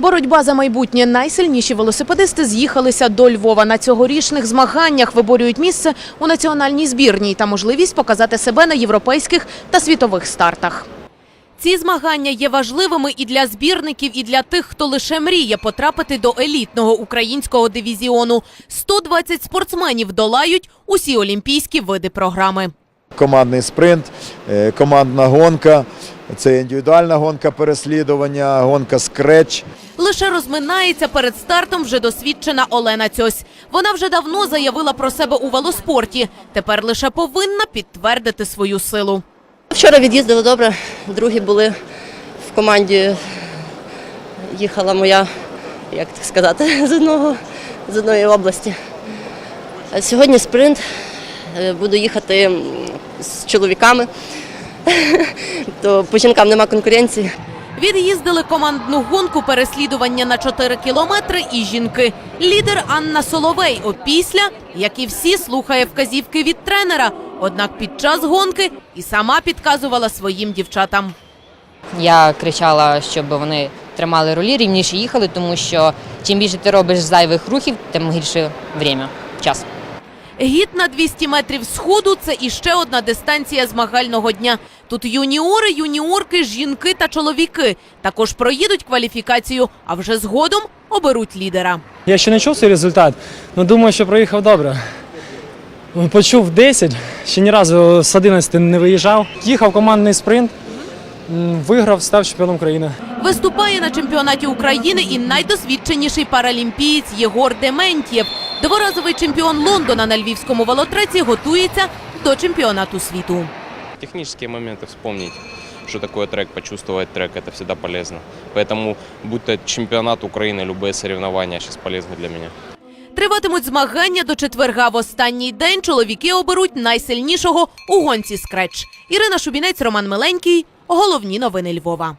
Боротьба за майбутнє. Найсильніші велосипедисти з'їхалися до Львова. На цьогорічних змаганнях виборюють місце у національній збірній та можливість показати себе на європейських та світових стартах. Ці змагання є важливими і для збірників, і для тих, хто лише мріє потрапити до елітного українського дивізіону. 120 спортсменів долають усі олімпійські види програми. командний спринт, е, командна гонка, це індивідуальна гонка переслідування, гонка скреч. Лише розминається перед стартом вже досвідчена Олена Цьось. Вона вже давно заявила про себе у велоспорті. Тепер лише повинна підтвердити свою силу. Вчора від'їздили добре, другі були в команді. Їхала моя, як так сказати, з одного з одної області. Сьогодні спринт. Е, Буду їхати з чоловіками, то по жінкам нема конкуренції. Від'їздили командну гонку переслідування на 4 кілометри і жінки. Лідер Анна Соловей опісля, як і всі, слухає вказівки від тренера. Однак під час гонки і сама підказувала своїм дівчатам. Я кричала, щоб вони тримали рулі, рівніше їхали, тому що чим більше ти робиш зайвих рухів, тим гірше час. Гід на 200 метрів сходу – це іще одна дистанція змагального дня. Тут юніори, юніорки, жінки та чоловіки. Також проїдуть кваліфікацію, а вже згодом оберуть лідера. Я ще не чув свій результат, але думаю, що проїхав добре. Почув 10, ще ні разу з 11 не виїжджав. Їхав командний спринт, виграв, став чемпіоном країни. Виступає на чемпіонаті України і найдосвідченіший паралімпієць Єгор Дементьєв. Дворазовий чемпіон Лондона на львівському велотреці готується до чемпіонату світу. Технические моменты вспомнить, что такое трек, почувствовать трек, это всегда полезно. Поэтому, будь то чемпионат Украины, любые соревнования сейчас полезны для меня. Триватимуть змагання до четверга. В останній день чоловіки оберуть найсильнішого у гонці скреч. Ірина Шубінець, Роман Миленький. Головні новини Львова.